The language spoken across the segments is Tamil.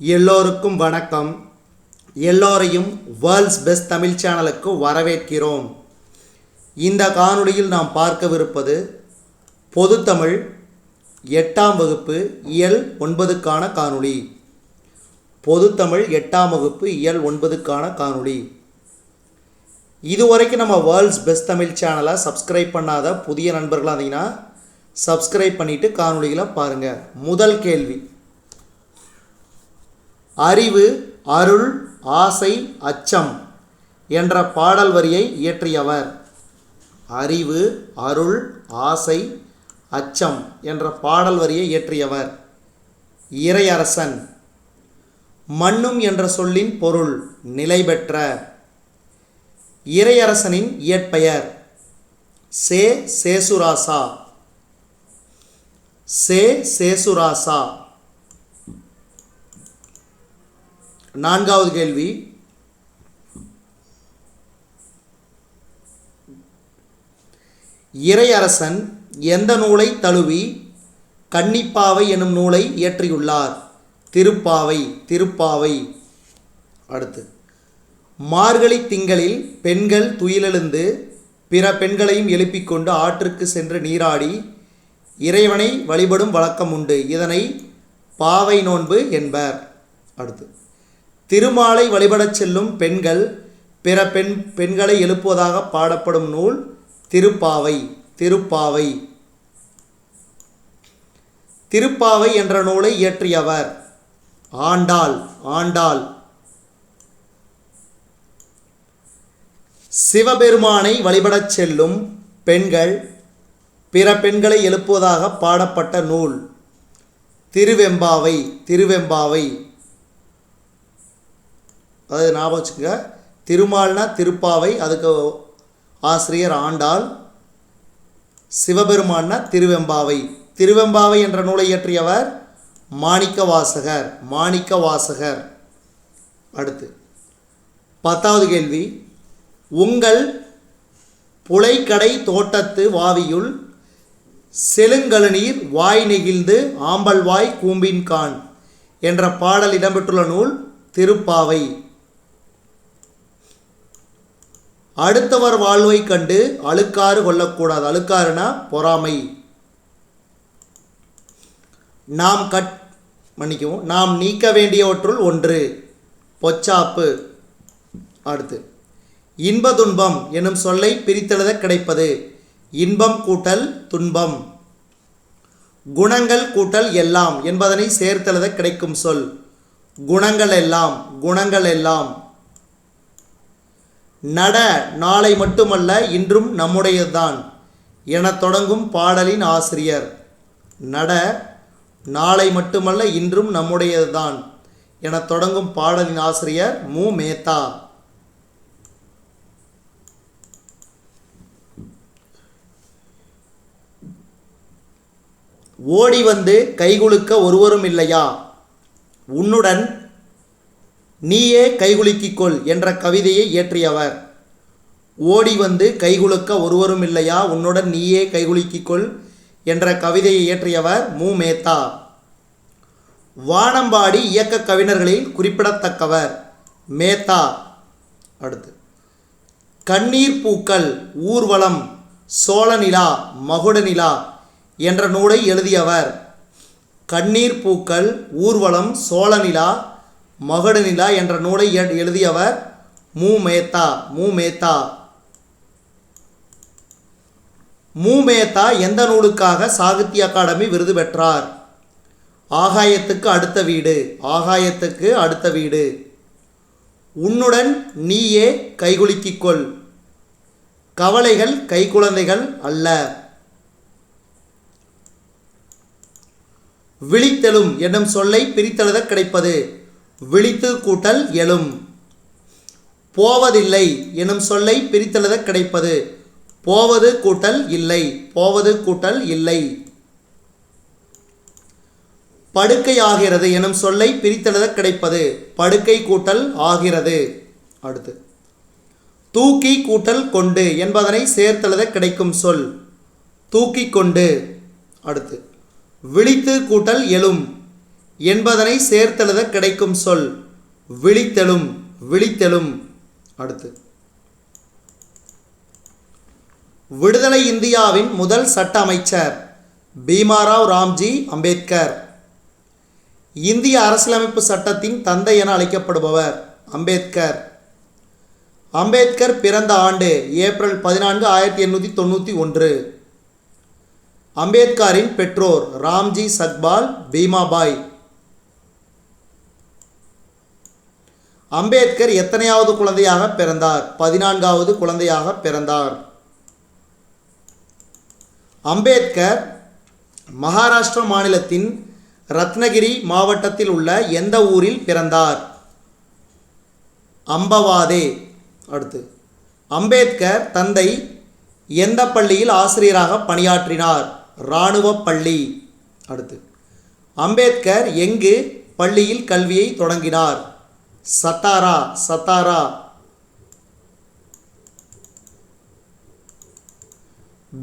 எல்லோருக்கும் வணக்கம். எல்லோரையும் வேர்ல்ட்ஸ் பெஸ்ட் தமிழ் சேனலுக்கு வரவேற்கிறோம். இந்த காணொளியில் நாம் பார்க்கவிருப்பது பொதுத்தமிழ் எட்டாம் வகுப்பு இயல் ஒன்பதுக்கான காணொளி. பொதுத்தமிழ் எட்டாம் வகுப்பு இயல் ஒன்பதுக்கான காணொளி. இதுவரைக்கும் நம்ம வேர்ல்ட்ஸ் பெஸ்ட் தமிழ் சேனலை சப்ஸ்கிரைப் பண்ணாத புதிய நண்பர்களாக இருந்தீங்கன்னா சப்ஸ்கிரைப் பண்ணிவிட்டு காணொலிகளை பாருங்கள் முதல் கேள்வி. அறிவு அருள் ஆசை அச்சம் என்ற பாடல் வரியை இயற்றியவர். அறிவு அருள் ஆசை அச்சம் என்ற பாடல் வரியை இயற்றியவர். இறையரசன். மண்ணும் என்ற சொல்லின் பொருள் நிலை பெற்ற. இறையரசனின் இயற்பெயர். சே. சேசுராசா. சே. சேசுராசா. நான்காவது கேள்வி. இறையரசன் எந்த நூலை தழுவி கன்னிப்பாவை எனும் நூலை இயற்றியுள்ளார்? திருப்பாவை திருப்பாவை. அடுத்து. மார்கழி திங்களில் பெண்கள் துயிலெழுந்து பிற பெண்களையும் எழுப்பிக் கொண்டு ஆற்றுக்கு சென்று நீராடி இறைவனை வழிபடும் வழக்கம் உண்டு. இதனை பாவை நோன்பு என்பர். அடுத்து. திருமாலை வழிபடச் செல்லும் பெண்கள் பிற பெண் பெண்களை எழுப்புவதாக பாடப்படும் நூல் திருப்பாவை திருப்பாவை. திருப்பாவை என்ற நூலை இயற்றியவர் ஆண்டாள் ஆண்டாள். சிவபெருமானை வழிபடச் செல்லும் பெண்கள் பிற பெண்களை எழுப்புவதாக பாடப்பட்ட நூல் திருவெம்பாவை திருவெம்பாவை. அதாவது ஞாபகம் வச்சுக்கோங்க. திருமால்னா திருப்பாவை அதுக்கு ஆசிரியர் ஆண்டாள். சிவபெருமான்னா திருவெம்பாவை. திருவெம்பாவை என்ற நூலை இயற்றியவர் மாணிக்க வாசகர் மாணிக்க வாசகர் அடுத்து பத்தாவது கேள்வி. உங்கள் புலைக்கடை தோட்டத்து வாவியுள் செழுங்கழுநீர் வாய் நெகிழ்ந்து ஆம்பல்வாய் கூம்பின் கான் என்ற பாடல் இடம்பெற்றுள்ள நூல் திருப்பாவை. அடுத்தவர் வாழ்வை கண்டு அழுக்காறு கொள்ளக்கூடாது. அழுக்காறுனா பொறாமை. நாம் கட் மன்னிக்கவும் நாம் நீக்க வேண்டியவற்றுள் ஒன்று பொச்சாப்பு. அடுத்து இன்ப துன்பம் எனும் சொல்லை பிரித்தெழுத கிடைப்பது. இன்பம் கூட்டல் துன்பம். குணங்கள் கூட்டல் எல்லாம் என்பதனை சேர்த்தெழுத கிடைக்கும் சொல். குணங்கள் எல்லாம் குணங்கள் எல்லாம். நட நாளை மட்டுமல்ல இன்றும் நம்முடையதுதான் என தொடங்கும் பாடலின் ஆசிரியர். நட நாளை மட்டுமல்ல இன்றும் நம்முடையதுதான் என தொடங்கும் பாடலின் ஆசிரியர் மு. மேத்தா. ஓடி வந்து கைகுலுக்க ஒருவரும் இல்லையா? உன்னுடன் நீயே கைகுலுக்கிக் கொள் என்ற கவிதையை இயற்றியவர். ஓடி வந்து கைகுலுக்க ஒருவரும் இல்லையா? உன்னுடன் நீயே கைகுலுக்கிக் கொள் என்ற கவிதையை இயற்றியவர் மு. மேத்தா. வானம்பாடி இயக்க கவிஞர்களில் குறிப்பிடத்தக்கவர் மேத்தா. அடுத்து. கண்ணீர் பூக்கள் ஊர்வலம் சோழநிலா மகுடநிலா என்ற நூலை எழுதியவர். கண்ணீர் பூக்கள் ஊர்வலம் சோழநிலா மகுடநிலா என்ற நூலை எழுதியவர் மு மேத்தா மு மேத்தா மு மேத்தா எந்த நூலுக்காக சாகித்ய அகாடமி விருது பெற்றார்? ஆகாயத்துக்கு அடுத்த வீடு ஆகாயத்துக்கு அடுத்த வீடு. உன்னுடன் நீயே கைகுலுக்கிக்கொள் கவலைகள் கைக்குழந்தைகள் அல்ல. விழித்தெழும் என்னும் சொல்லை பிரித்தெழுத கிடைப்பது. விழித்து கூட்டல் எழும். போவதில்லை எனும் சொல்லை பிரித்தெழுத கிடைப்பது. போவது கூட்டல் இல்லை போவது கூட்டல் இல்லை. படுக்கை ஆகிறது எனும் சொல்லை பிரித்தெழுத கிடைப்பது. படுக்கை கூட்டல் ஆகிறது. அடுத்து தூக்கி கூட்டல் கொண்டு என்பதனை சேர்த்தெழுத கிடைக்கும் சொல். தூக்கி கொண்டு. அடுத்து விழித்து கூட்டல் எழும். என்பதனை சேர்த்தெழுத கிடைக்கும் சொல். விழித்தெழும் விழித்தெழும். அடுத்து. விடுதலை இந்தியாவின் முதல் சட்ட அமைச்சர் பீமாராவ் ராம்ஜி அம்பேத்கர். இந்திய அரசியலமைப்பு சட்டத்தின் தந்தை என அழைக்கப்படுபவர் அம்பேத்கர். அம்பேத்கர் பிறந்த ஆண்டு ஏப்ரல் பதினான்கு ஆயிரத்தி எண்ணூற்றி தொண்ணூற்றி ஒன்று. அம்பேத்கரின் பெற்றோர் ராம்ஜி சக்பால் பீமாபாய். அம்பேத்கர் எத்தனையாவது குழந்தையாக பிறந்தார்? பதினான்காவது குழந்தையாக பிறந்தார். அம்பேத்கர் மகாராஷ்டிர மாநிலத்தின் ரத்னகிரி மாவட்டத்தில் உள்ள எந்த ஊரில் பிறந்தார்? அம்பவாதே. அடுத்து அம்பேத்கர் தந்தை எந்த பள்ளியில் ஆசிரியராக பணியாற்றினார்? இராணுவ பள்ளி. அடுத்து அம்பேத்கர் எங்கு பள்ளியில் கல்வியை தொடங்கினார்? சத்தாரா சத்தாரா.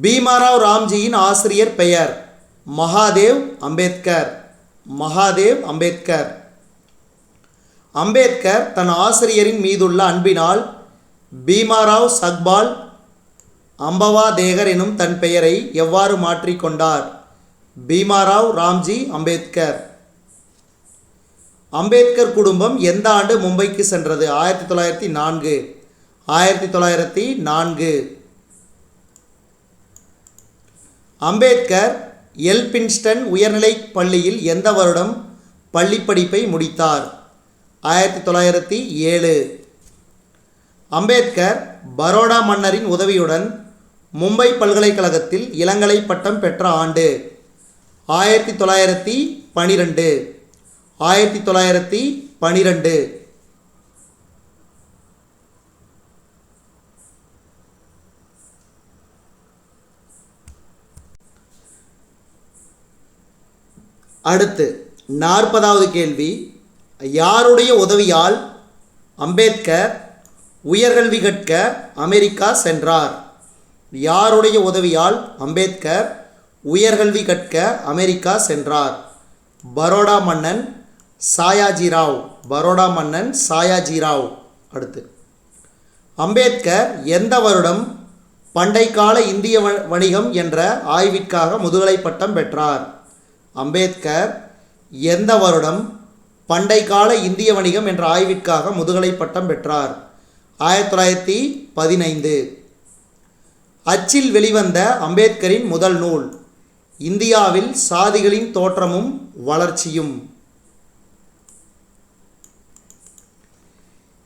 பீமாராவ் ராம்ஜியின் ஆசிரியர் பெயர். மகாதேவ் அம்பேத்கர். மகாதேவ் அம்பேத்கர். அம்பேத்கர் தன் ஆசிரியரின் மீதுள்ள அன்பினால் பீமாராவ் சக்பால் அம்பவாதேகர் எனும் தன் பெயரை எவ்வாறு மாற்றிக்கொண்டார்? பீமாராவ் ராம்ஜி அம்பேத்கர். அம்பேத்கர் குடும்பம் எந்த ஆண்டு மும்பைக்கு சென்றது? ஆயிரத்தி தொள்ளாயிரத்தி நான்கு. ஆயிரத்தி தொள்ளாயிரத்தி நான்கு. அம்பேத்கர் எல்பின்ஸ்டன் உயர்நிலைப் பள்ளியில் எந்த வருடம் பள்ளிப்படிப்பை முடித்தார்? ஆயிரத்தி தொள்ளாயிரத்தி ஏழு. அம்பேத்கர் பரோடா மன்னரின் உதவியுடன் மும்பை பல்கலைக்கழகத்தில் இளங்கலை பட்டம் பெற்ற ஆண்டு. ஆயிரத்தி தொள்ளாயிரத்தி பனிரெண்டு. ஆயிரத்தி தொள்ளாயிரத்தி பனிரெண்டு. அடுத்து நாற்பதாவது கேள்வி. யாருடைய உதவியால் அம்பேத்கர் உயர்கல்வி கற்க அமெரிக்கா சென்றார்? யாருடைய உதவியால் அம்பேத்கர் உயர்கல்வி கற்க அமெரிக்கா சென்றார்? பரோடா மன்னன் சாயாஜிராவ் பரோடா மன்னன் சாயாஜிராவ் அடுத்து அம்பேத்கர் எந்த வருடம் பண்டைக்கால இந்திய வ- வணிகம் என்ற ஆய்விற்காக முதுகலை பட்டம் பெற்றார்? அம்பேத்கர் எந்த வருடம் பண்டைக்கால இந்திய வணிகம் என்ற ஆய்விற்காக முதுகலை பட்டம் பெற்றார்? ஆயிரத்தி தொள்ளாயிரத்தி பதினைந்து. அச்சில் வெளிவந்த அம்பேத்கரின் முதல் நூல் இந்தியாவில் சாதிகளின் தோற்றமும் வளர்ச்சியும்.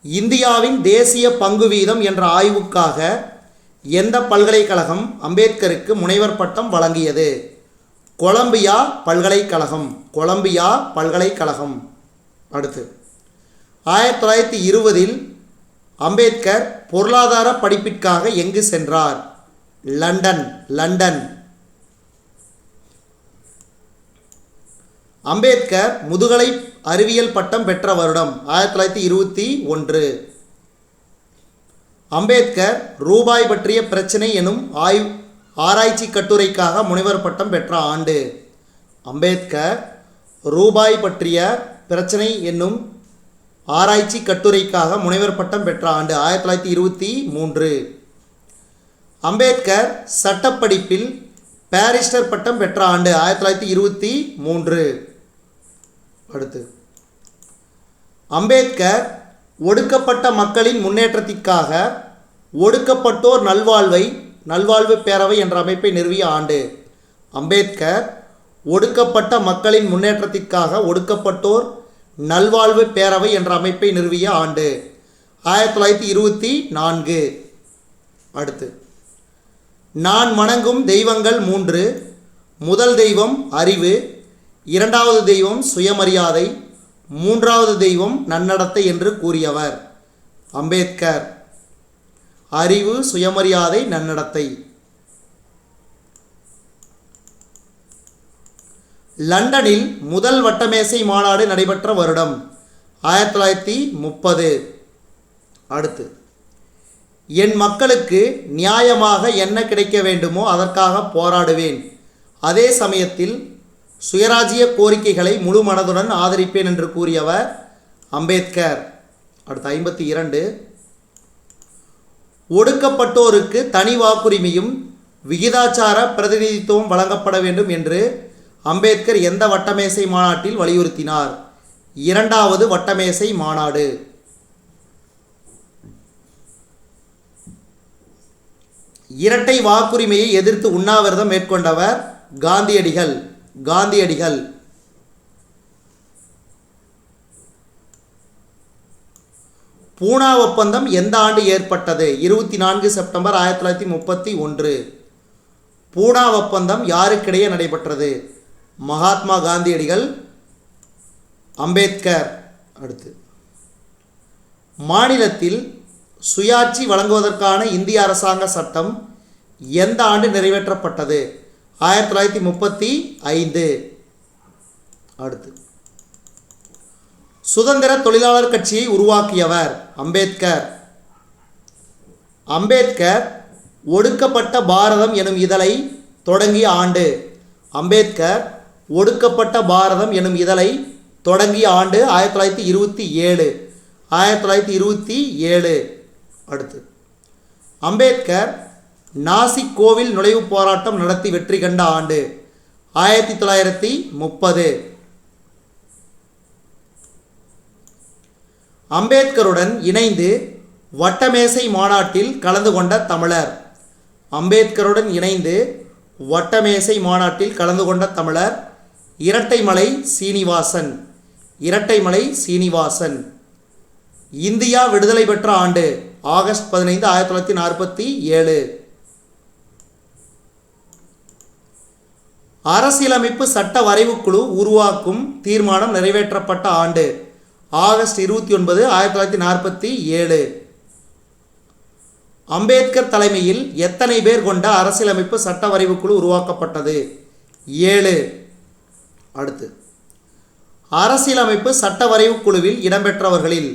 இந்தியாவின் தேசிய பங்கு வீதம் என்ற ஆய்வுக்காக எந்த பல்கலைக்கழகம் அம்பேத்கருக்கு முனைவர் பட்டம் வழங்கியது? கொலம்பியா பல்கலைக்கழகம். கொலம்பியா பல்கலைக்கழகம். அடுத்து. ஆயிரத்தி தொள்ளாயிரத்தி இருபதில் அம்பேத்கர் பொருளாதார படிப்பிற்காக எங்கு சென்றார்? லண்டன். லண்டன். அம்பேத்கர் முதுகலை அறிவியல் பட்டம் பெற்ற வருடம் ஆயிரத்தி தொள்ளாயிரத்தி இருபத்தி ஒன்று. அம்பேத்கர் ரூபாய் பற்றிய பிரச்சனை எனும் ஆய்வு ஆராய்ச்சி கட்டுரைக்காக முனைவர் பட்டம் பெற்ற ஆண்டு. அம்பேத்கர் ரூபாய் பற்றிய பிரச்சனை என்னும் ஆராய்ச்சி கட்டுரைக்காக முனைவர் பட்டம் பெற்ற ஆண்டு ஆயிரத்தி தொள்ளாயிரத்தி இருபத்தி மூன்று. அம்பேத்கர் சட்டப்படிப்பில் பாரிஸ்டர் பட்டம் பெற்ற ஆண்டு ஆயிரத்தி தொள்ளாயிரத்தி இருபத்தி மூன்று. அடுத்து. அம்பேத்கர் ஒடுக்கப்பட்ட மக்களின் முன்னேற்றத்திற்காக ஒடுக்கப்பட்டோர் நல்வாழ்வை நல்வாழ்வு பேரவை என்ற அமைப்பை நிறுவிய ஆண்டு. அம்பேத்கர் ஒடுக்கப்பட்ட மக்களின் முன்னேற்றத்திற்காக ஒடுக்கப்பட்டோர் நல்வாழ்வு பேரவை என்ற அமைப்பை நிறுவிய ஆண்டு. ஆயிரத்தி தொள்ளாயிரத்தி இருபத்தி நான்கு. அடுத்து. நான் வணங்கும் தெய்வங்கள் மூன்று. முதல் தெய்வம் அறிவு இரண்டாவது தெய்வம் சுயமரியாதை மூன்றாவது தெய்வம் நன்னடத்தை என்று கூறியவர். அம்பேத்கர். அறிவு சுயமரியாதை நன்னடத்தை. லண்டனில் முதல் வட்டமேசை மாநாடு நடைபெற்ற வருடம் ஆயிரத்தி தொள்ளாயிரத்தி முப்பது. அடுத்து என் மக்களுக்கு நியாயமாக என்ன கிடைக்க வேண்டுமோ அதற்காக போராடுவேன். அதே சமயத்தில் சுயராஜ்ய கோரிக்கைகளை முழு மனதுடன் ஆதரிப்பேன் என்று கூறியவர் அம்பேத்கர். அடுத்து ஐம்பத்தி இரண்டு. ஒடுக்கப்பட்டோருக்கு தனி வாக்குரிமையும் விகிதாச்சார பிரதிநிதித்துவம் வழங்கப்பட வேண்டும் என்று அம்பேத்கர் எந்த வட்டமேசை மாநாட்டில் வலியுறுத்தினார்? இரண்டாவது வட்டமேசை மாநாடு. இரட்டை வாக்குரிமையை எதிர்த்து உண்ணாவிரதம் மேற்கொண்டவர் காந்தியடிகள். காந்தியடிகள். பூனா ஒப்பந்தம் எந்த ஆண்டு ஏற்பட்டது? இருபத்தி நான்கு செப்டம்பர் ஆயிரத்தி தொள்ளாயிரத்தி முப்பத்தி ஒன்று. பூனா ஒப்பந்தம் யாருக்கிடையே நடைபெற்றது? மகாத்மா காந்தியடிகள் அம்பேத்கர். அடுத்து. மாநிலத்தில் சுயாட்சி வழங்குவதற்கான இந்திய அரசாங்க சட்டம் எந்த ஆண்டு நிறைவேற்றப்பட்டது? ஆயிரத்தி தொள்ளாயிரத்தி முப்பத்தி ஐந்து. அடுத்து. சுதந்திர தொழிலாளர் கட்சியை உருவாக்கியவர் அம்பேத்கர். அம்பேத்கர் ஒடுக்கப்பட்ட பாரதம் எனும் இதழை தொடங்கிய ஆண்டு. அம்பேத்கர் ஒடுக்கப்பட்ட பாரதம் எனும் இதழை தொடங்கிய ஆண்டு ஆயிரத்தி தொள்ளாயிரத்தி இருபத்தி ஏழு. ஆயிரத்தி தொள்ளாயிரத்தி இருபத்தி ஏழு. அடுத்து. அம்பேத்கர் நாசிக் கோவில் நுழைவுப் போராட்டம் நடத்தி வெற்றி கண்ட ஆண்டு. ஆயிரத்தி தொள்ளாயிரத்தி முப்பது. அம்பேத்கருடன் இணைந்து வட்டமேசை மாநாட்டில் கலந்து கொண்ட தமிழர். அம்பேத்கருடன் இணைந்து வட்டமேசை மாநாட்டில் கலந்து கொண்ட தமிழர் இரட்டைமலை சீனிவாசன். இரட்டைமலை சீனிவாசன். இந்தியா விடுதலை பெற்ற ஆண்டு ஆகஸ்ட் பதினைந்து ஆயிரத்தி தொள்ளாயிரத்தி நாற்பத்தி ஏழு. அரசியலமைப்பு சட்ட வரைவுக்குழு உருவாக்கும் தீர்மானம் நிறைவேற்றப்பட்ட ஆண்டு. ஆகஸ்ட் இருபத்தி ஒன்பது ஆயிரத்தி தொள்ளாயிரத்தி நாற்பத்தி ஏழு. அம்பேத்கர் தலைமையில் எத்தனை பேர் கொண்ட அரசியலமைப்பு சட்ட வரைவுக்குழு உருவாக்கப்பட்டது? ஏழு. அடுத்து. அரசியலமைப்பு சட்ட வரைவுக்குழுவில் இடம்பெற்றவர்களில்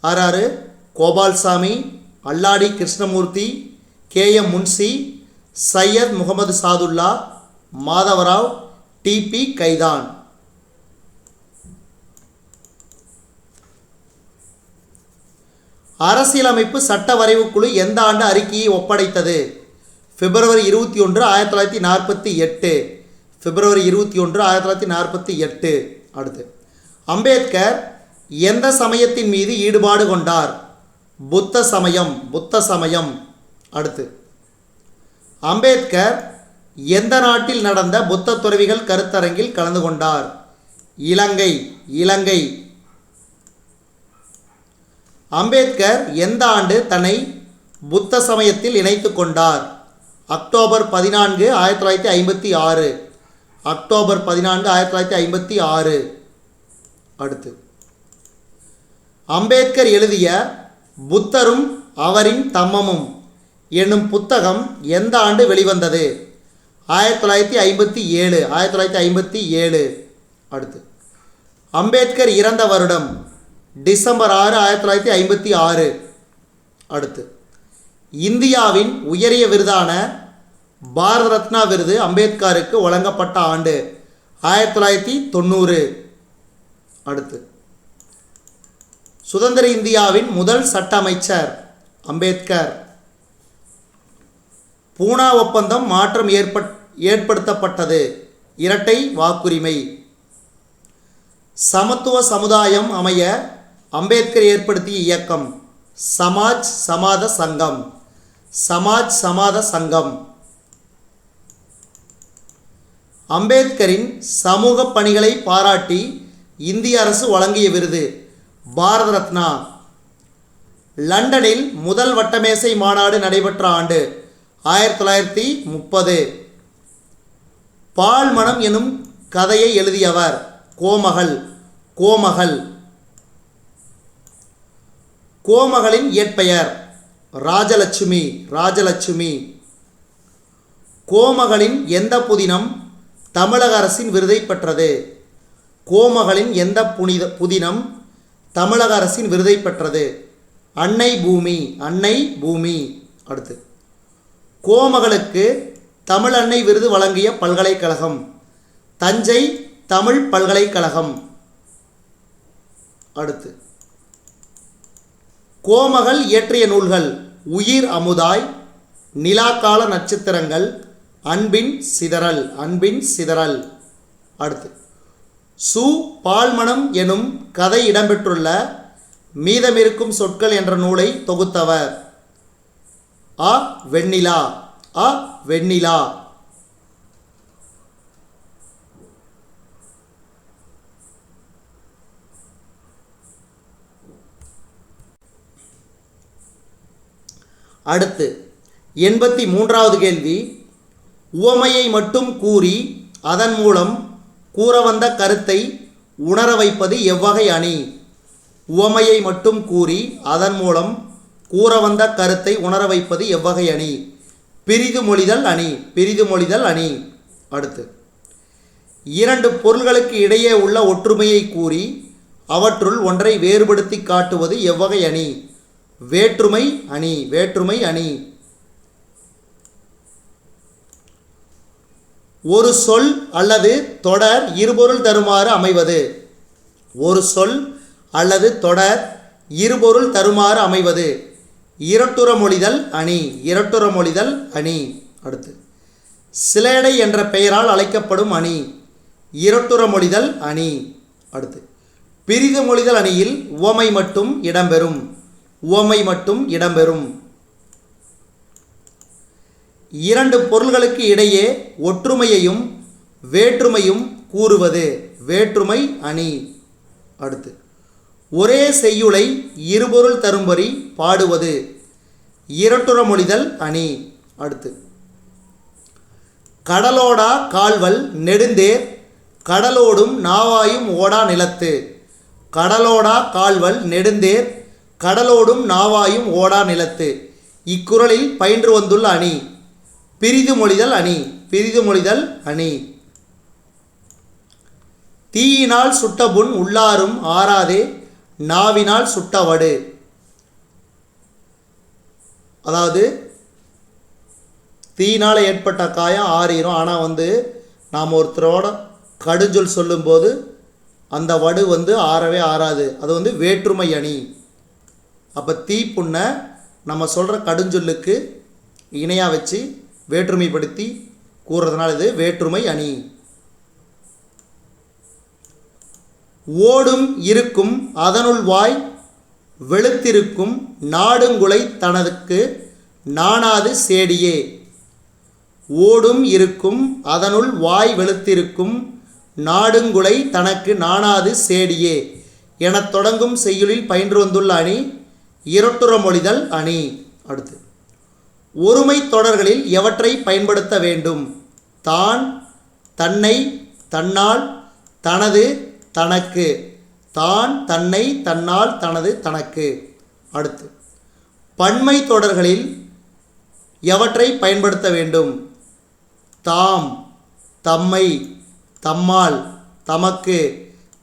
ஆறாறு Gopalaswami Alladi Krishnamurthy K M Munshi Syed Mohammed Saadulla Madhava Rao DP Khaitan. அரசியலமைப்பு சட்ட வரைவுக்குழு எந்த ஆண்டு அறிக்கையை ஒப்படைத்தது? பிப்ரவரி இருபத்தி ஒன்று ஆயிரத்தி தொள்ளாயிரத்தி நாற்பத்தி எட்டு. பிப்ரவரி இருபத்தி ஒன்று ஆயிரத்தி தொள்ளாயிரத்தி நாற்பத்தி எட்டு. அடுத்து அம்பேத்கர் எந்த சமயத்தின் மீது ஈடுபாடு கொண்டார்? புத்த சமயம் புத்த சமயம். அடுத்து அம்பேத்கர் எந்த நாட்டில் நடந்த புத்த துறவிகள் கருத்தரங்கில் கலந்து கொண்டார்? இலங்கை இலங்கை. அம்பேத்கர் எந்த ஆண்டு தன்னை புத்த சமயத்தில் இணைத்து கொண்டார்? அக்டோபர் பதினான்கு ஆயிரத்தி தொள்ளாயிரத்தி ஐம்பத்தி ஆறு. அக்டோபர் பதினான்கு ஆயிரத்தி தொள்ளாயிரத்தி ஐம்பத்தி ஆறு. அடுத்து. அம்பேத்கர் எழுதிய புத்தரும் அவரின் தம்மமும் என்னும் புத்தகம் எந்த ஆண்டு வெளிவந்தது? ஆயிரத்தி தொள்ளாயிரத்தி ஐம்பத்தி ஏழு ஆயிரத்தி தொள்ளாயிரத்தி ஐம்பத்தி ஏழு. அடுத்து. அம்பேத்கர் இறந்த வருடம் டிசம்பர் ஆறு ஆயிரத்தி தொள்ளாயிரத்தி ஐம்பத்தி ஆறு. அடுத்து. இந்தியாவின் உயரிய விருதான பாரத ரத்னா விருது அம்பேத்கருக்கு வழங்கப்பட்ட ஆண்டு ஆயிரத்தி தொள்ளாயிரத்தி தொண்ணூறு. அடுத்து. சுதந்திர இந்தியாவின் முதல் சட்ட அமைச்சர் அம்பேத்கர். பூனா ஒப்பந்தம் மாற்றம் ஏற்பட் ஏற்படுத்தப்பட்டது. இரட்டை வாக்குரிமை. சமத்துவ சமுதாயம் அமைய அம்பேத்கர் ஏற்படுத்திய இயக்கம் சமாஜ் சமாத சங்கம் சமாஜ் சமாத சங்கம். அம்பேத்கரின் சமூக பணிகளை பாராட்டி இந்திய அரசு வழங்கிய விருது பாரத ரத்னா. லண்டனில் முதல் வட்டமேசை மாநாடு நடைபெற்ற ஆண்டு ஆயிரத்தி தொள்ளாயிரத்தி முப்பது. பால் மனம் எனும் கதையை எழுதியவர் கோமகள் கோமகள். கோமகளின் இயற்பெயர் ராஜலட்சுமி ராஜலட்சுமி. கோமகளின் எந்த புதினம் தமிழக அரசின் விருதை பெற்றது? கோமகளின் எந்த புனித புதினம் தமிழக அரசின் விருதை பெற்றது? அன்னை பூமி அன்னை பூமி. அடுத்து. கோமகளுக்கு தமிழ் அன்னை விருது வழங்கிய பல்கலைக்கழகம். தஞ்சை தமிழ் பல்கலைக்கழகம். அடுத்து. கோமகள் இயற்றிய நூல்கள் உயிர் அமுதாய் நிலாக்கால நட்சத்திரங்கள் அன்பின் சிதறல் அன்பின் சிதறல். அடுத்து. சு. பால்மணம் எனும் கதை இடம்பெற்றுள்ள மீதமிருக்கும் சொற்கள் என்ற நூலை தொகுத்தவர். அ வெண்ணிலா. அ வெண்ணிலா. அடுத்து எண்பத்தி மூன்றாவது கேள்வி. உவமையை மட்டும் கூறி அதன் மூலம் கூற வந்த கருத்தை உணர வைப்பது எவ்வகை அணி? உவமையை மட்டும் கூறி அதன் மூலம் கூற வந்த கருத்தை உணர வைப்பது எவ்வகை அணி? பிரிது மொழிதல் அணி பிரிது மொழிதல் அணி. அடுத்து இரண்டு பொருள்களுக்கு இடையே உள்ள ஒற்றுமையை கூறி அவற்றுள் ஒன்றை வேறுபடுத்தி காட்டுவது எவ்வகை அணி? வேற்றுமை அணி வேற்றுமை அணி. ஒரு சொல் அல்லது தொடர் இருபொருள் தருமாறு அமைவது. ஒரு சொல் அல்லது தொடர் இருபொருள் தருமாறு அமைவது. இரட்டுற மொழிதல் அணி இரட்டுற மொழிதல் அணி. அடுத்து. சிலேடை என்ற பெயரால் அழைக்கப்படும் அணி இரட்டுற மொழிதல் அணி. அடுத்து. பிரிது மொழிதல் அணியில் உவமை மட்டும் இடம்பெறும் உவமை மட்டும் இடம்பெறும். இரண்டு பொருள்களுக்கு இடையே ஒற்றுமையையும் வேற்றுமையும் கூறுவது வேற்றுமை அணி. அடுத்து. ஒரே செய்யுளை இருபொருள் தரும்படி பாடுவது. இரட்டுற மொழிதல் அணி. அடுத்து. கடலோடா கால்வல் நெடுந்தேர் கடலோடும் நாவாயும் ஓடா நிலத்து. கடலோடா கால்வல் நெடுந்தேர் கடலோடும் நாவாயும் ஓடா நிலத்து. இக்குறளில் பயின்று வந்துள்ள அணி. பிரிது மொழிதல் அணி. பிரிது மொழிதல் அணி. தீயினால் சுட்டபுன் உள்ளாரும் ஆறாதே நாவினால் சுட்டவடு. அதாவது தீயினால் ஏற்பட்ட காயம் ஆறிடும் ஆனால் வந்து நாம் ஒருத்தரோட கடுஞ்சொல் சொல்லும்போது அந்த வடு வந்து ஆறவே ஆறாது. அது வந்து வேற்றுமை அணி. அப்போ தீ புண்ணை நம்ம சொல்கிற கடுஞ்சொல்லுக்கு இணையாக வச்சு வேற்றுமைப்படுத்தி கூறுறதுனால இது வேற்றுமை அணி. ஓடும் இருக்கும் அதனுள் வாய் வெளுத்திருக்கும் நாடுங்குலை தனதுக்கு நாணாது சேடியே. ஓடும் இருக்கும் அதனுள் வாய் வெளுத்திருக்கும் நாடுங்குலை தனக்கு நாணாது சேடியே. எனத் தொடங்கும் செய்யுளில் பயின்று வந்துள்ள அணி இரட்டுற மொழிதல் அணி. அடுத்து ஒருமை தொடர்களில் எவற்றை பயன்படுத்த வேண்டும்? தான் தன்னை தன்னால் தனது தனக்கு. தான் தன்னை தன்னால் தனது தனக்கு. அடுத்து. பன்மை தொடர்களில் எவற்றை பயன்படுத்த வேண்டும்? தாம் தம்மை தம்மால் தமக்கு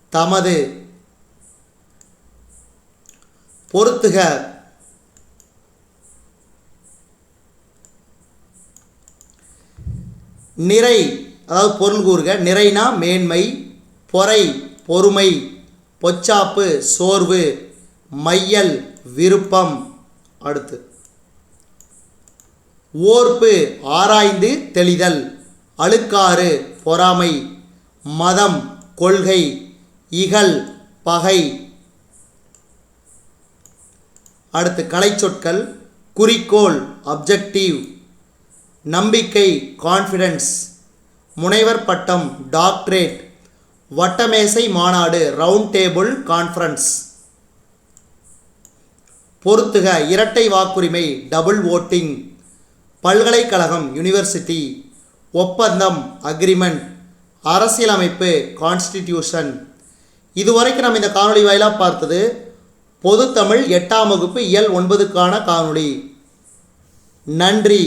தமது. பொருத்துக. நிறை அதாவது பொருள் கூறுக. நிறைனா மேன்மை பொறை. பொறுமை பொச்சாப்பு சோர்வு மையல் விருப்பம். அடுத்து. ஓர்ப்பு ஆராய்ந்து தெளிதல். அழுக்காறு பொறாமை. மதம் கொள்கை. இகல் பகை. அடுத்து கலைச்சொற்கள். குறிக்கோள் அப்ஜெக்டிவ். நம்பிக்கை கான்ஃபிடன்ஸ். முனைவர் பட்டம் டாக்டரேட். வட்டமேசை மாநாடு ரவுண்ட் டேபிள் கான்ஃபரன்ஸ் பொறுத்துக இரட்டை வாக்குரிமை டபுள் ஓட்டிங் பல்கலைக்கழகம் யூனிவர்சிட்டி ஒப்பந்தம் அக்ரிமெண்ட் அரசியலமைப்பு கான்ஸ்டிடியூஷன் இதுவரைக்கும் நம்ம இந்த காணொளி வாயிலாக பார்த்தது பொதுத்தமிழ் எட்டாம் வகுப்பு இயல் ஒன்பதுக்கான காணொளி. நன்றி.